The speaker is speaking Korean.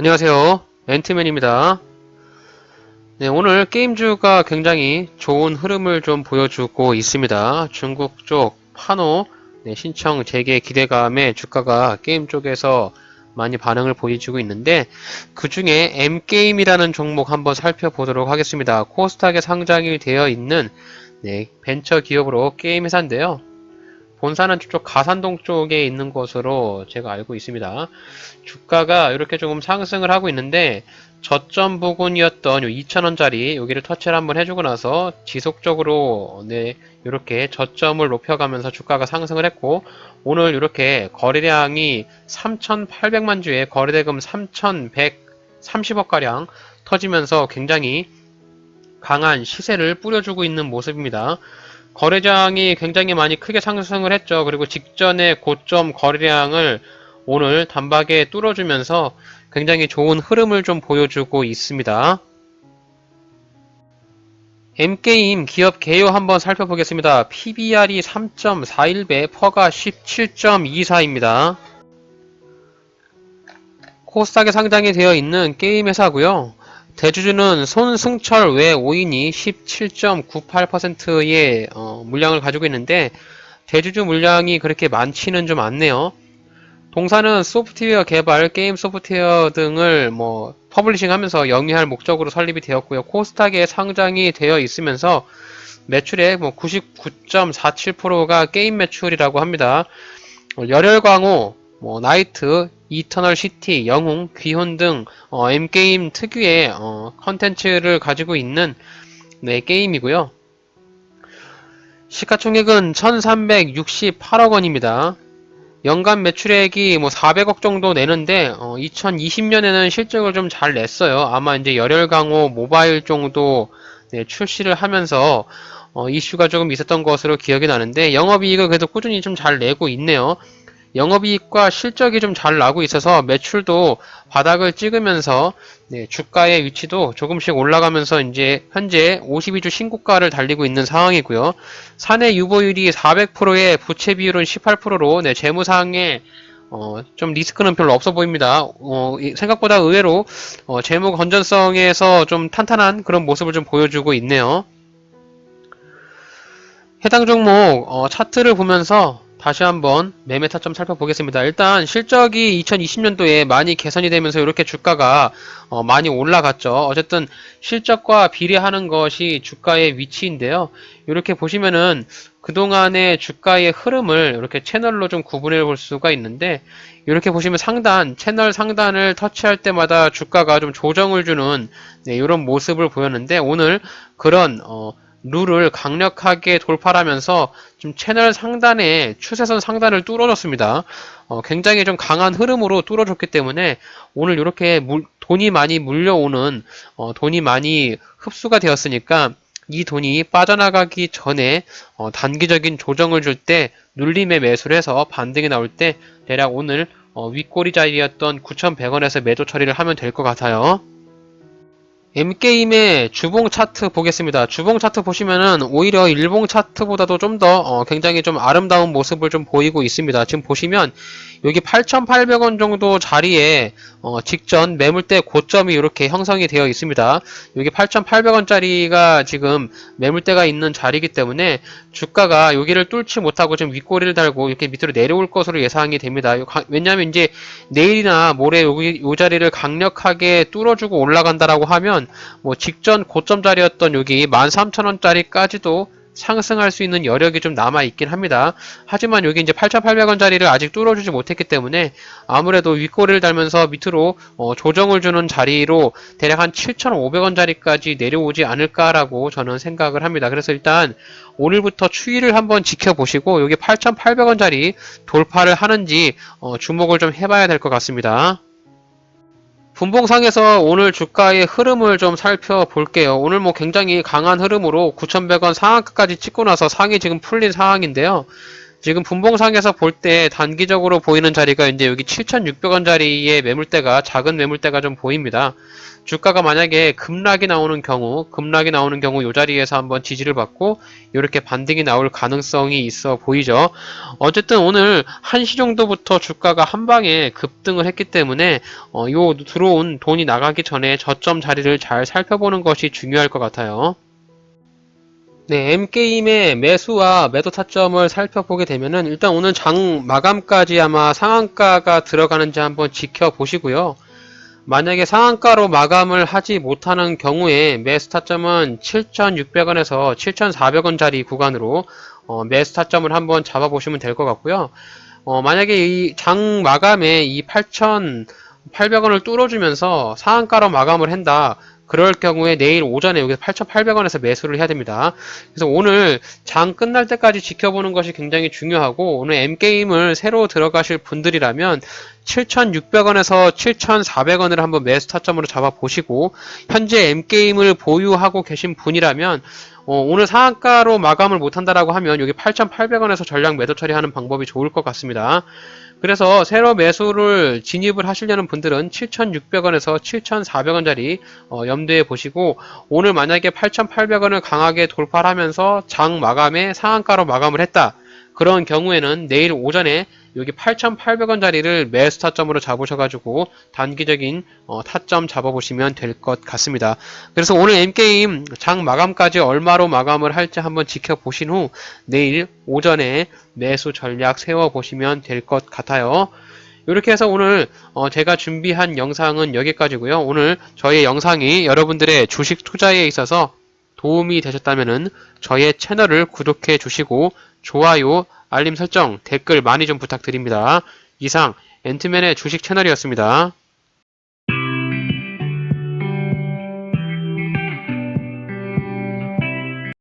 안녕하세요. 앤트맨입니다. 네, 오늘 게임주가 굉장히 좋은 흐름을 좀 보여주고 있습니다. 중국 쪽 파노 네, 신청 재개 기대감에 주가가 게임 쪽에서 많이 반응을 보여주고 있는데 그 중에 M게임이라는 종목 한번 살펴보도록 하겠습니다. 코스닥에 상장이 되어 있는 네, 벤처 기업으로 게임 회사인데요. 본사는 저쪽 가산동 쪽에 있는 것으로 제가 알고 있습니다. 주가가 이렇게 조금 상승을 하고 있는데 저점 부근이었던 2,000원짜리 여기를 터치를 한번 해주고 나서 지속적으로 네 이렇게 저점을 높여가면서 주가가 상승을 했고 오늘 이렇게 거래량이 3,800만 주에 거래대금 3,130억 가량 터지면서 굉장히 강한 시세를 뿌려주고 있는 모습입니다. 거래량이 굉장히 많이 크게 상승을 했죠. 그리고 직전에 고점 거래량을 오늘 단박에 뚫어주면서 굉장히 좋은 흐름을 좀 보여주고 있습니다. M게임 기업 개요 한번 살펴보겠습니다. PBR이 3.41배, 퍼가 17.24입니다. 코스닥에 상장이 되어 있는 게임 회사고요. 대주주는 손승철 외 5인이 17.98%의 어, 물량을 가지고 있는데 대주주 물량이 그렇게 많지는 좀 않네요. 동사는 소프트웨어 개발, 게임 소프트웨어 등을 뭐 퍼블리싱 하면서 영위할 목적으로 설립이 되었고요. 코스닥에 상장이 되어 있으면서 매출의 뭐 99.47%가 게임 매출이라고 합니다. 어, 열혈광호, 뭐 나이트, 이터널 시티, 영웅, 귀혼 등 어, M게임 특유의 어, 컨텐츠를 가지고 있는 네, 게임이고요. 시가총액은 1368억 원입니다. 연간 매출액이 뭐 400억 정도 내는데 어, 2020년에는 실적을 좀 잘 냈어요. 아마 이제 열혈 강호 모바일 정도 네, 출시를 하면서 어, 이슈가 조금 있었던 것으로 기억이 나는데 영업이익을 그래도 꾸준히 좀 잘 내고 있네요. 영업이익과 실적이 좀 잘 나고 있어서 매출도 바닥을 찍으면서 네, 주가의 위치도 조금씩 올라가면서 이제 현재 52주 신고가를 달리고 있는 상황이고요. 사내 유보율이 400%에 부채 비율은 18%로 네, 재무상에 어, 좀 리스크는 별로 없어 보입니다. 어, 이- 생각보다 의외로 어, 재무 건전성에서 좀 탄탄한 그런 모습을 좀 보여주고 있네요. 해당 종목 어, 차트를 보면서 다시 한번 매매 타점 살펴보겠습니다. 일단 실적이 2020년도에 많이 개선이 되면서 이렇게 주가가 어, 많이 올라갔죠. 어쨌든 실적과 비례하는 것이 주가의 위치인데요. 이렇게 보시면은 그동안의 주가의 흐름을 이렇게 채널로 좀 구분해 볼 수가 있는데 이렇게 보시면 상단, 채널 상단을 터치할 때마다 주가가 좀 조정을 주는 네, 이런 모습을 보였는데 오늘 그런 어, 룰을 강력하게 돌파하면서 좀 채널 상단에 추세선 상단을 뚫어줬습니다. 어, 굉장히 좀 강한 흐름으로 뚫어줬기 때문에 오늘 이렇게 물- 돈이 많이 물려오는 어, 돈이 많이 흡수가 되었으니까 이 돈이 빠져나가기 전에 어, 단기적인 조정을 줄 때 눌림에 매수를 해서 반등이 나올 때 대략 오늘 어, 윗꼬리 자리였던 9,100원에서 매도 처리를 하면 될 것 같아요. M게임의 주봉 차트 보겠습니다. 주봉 차트 보시면은 오히려 일봉 차트보다도 좀더 굉장히 좀 아름다운 모습을 좀 보이고 있습니다. 지금 보시면 여기 8,800원 정도 자리에 어, 직전 매물대 고점이 이렇게 형성이 되어 있습니다. 여기 8,800원짜리가 지금 매물대가 있는 자리이기 때문에 주가가 여기를 뚫지 못하고 지금 윗꼬리를 달고 이렇게 밑으로 내려올 것으로 예상이 됩니다. 왜냐하면 이제 내일이나 모레 여기 요 자리를 강력하게 뚫어주고 올라간다라고 하면 뭐 직전 고점 자리였던 여기 13,000원짜리까지도 상승할 수 있는 여력이 좀 남아 있긴 합니다. 하지만 여기 이제 8,800원짜리를 아직 뚫어주지 못했기 때문에 아무래도 윗꼬리를 달면서 밑으로 어, 조정을 주는 자리로 대략 한 7,500원짜리까지 내려오지 않을까라고 저는 생각을 합니다. 그래서 일단 오늘부터 추이를 한번 지켜보시고 여기 8,800원짜리 돌파를 하는지 어, 주목을 좀 해봐야 될 것 같습니다. 분봉상에서 오늘 주가의 흐름을 좀 살펴볼게요. 오늘 뭐 굉장히 강한 흐름으로 9,100원 상한가까지 찍고 나서 상이 지금 풀린 상황인데요. 지금 분봉상에서 볼 때 단기적으로 보이는 자리가 이제 여기 7,600원짜리의 매물대가 작은 매물대가 좀 보입니다. 주가가 만약에 급락이 나오는 경우, 급락이 나오는 경우 이 자리에서 한번 지지를 받고 이렇게 반등이 나올 가능성이 있어 보이죠. 어쨌든 오늘 1시 정도부터 주가가 한 방에 급등을 했기 때문에 어, 요 들어온 돈이 나가기 전에 저점 자리를 잘 살펴보는 것이 중요할 것 같아요. 네, M게임의 매수와 매도 타점을 살펴보게 되면은 일단 오늘 장 마감까지 아마 상한가가 들어가는지 한번 지켜보시고요. 만약에 상한가로 마감을 하지 못하는 경우에 매수 타점은 7,600원에서 7,400원짜리 구간으로 어, 매수 타점을 한번 잡아보시면 될 것 같고요. 어, 만약에 이 장 마감에 이 8,800원을 뚫어주면서 상한가로 마감을 한다. 그럴 경우에 내일 오전에 여기서 8,800원에서 매수를 해야 됩니다. 그래서 오늘 장 끝날 때까지 지켜보는 것이 굉장히 중요하고 오늘 M게임을 새로 들어가실 분들이라면 7,600원에서 7,400원을 한번 매수 타점으로 잡아 보시고 현재 M게임을 보유하고 계신 분이라면 어, 오늘 상한가로 마감을 못한다라고 하면 여기 8,800원에서 전량 매도 처리하는 방법이 좋을 것 같습니다. 그래서 새로 매수를 진입을 하시려는 분들은 7,600원에서 7,400원짜리 어, 염두에 보시고 오늘 만약에 8,800원을 강하게 돌파하면서 장 마감에 상한가로 마감을 했다. 그런 경우에는 내일 오전에 여기 8,800원짜리를 매수 타점으로 잡으셔가지고 단기적인 어, 타점 잡아보시면 될 것 같습니다. 그래서 오늘 M게임 장 마감까지 얼마로 마감을 할지 한번 지켜보신 후 내일 오전에 매수 전략 세워보시면 될 것 같아요. 이렇게 해서 오늘 어, 제가 준비한 영상은 여기까지고요. 오늘 저의 영상이 여러분들의 주식 투자에 있어서 도움이 되셨다면 저의 채널을 구독해 주시고 좋아요, 알림 설정, 댓글 많이 좀 부탁드립니다. 이상 앤트맨의 주식 채널이었습니다.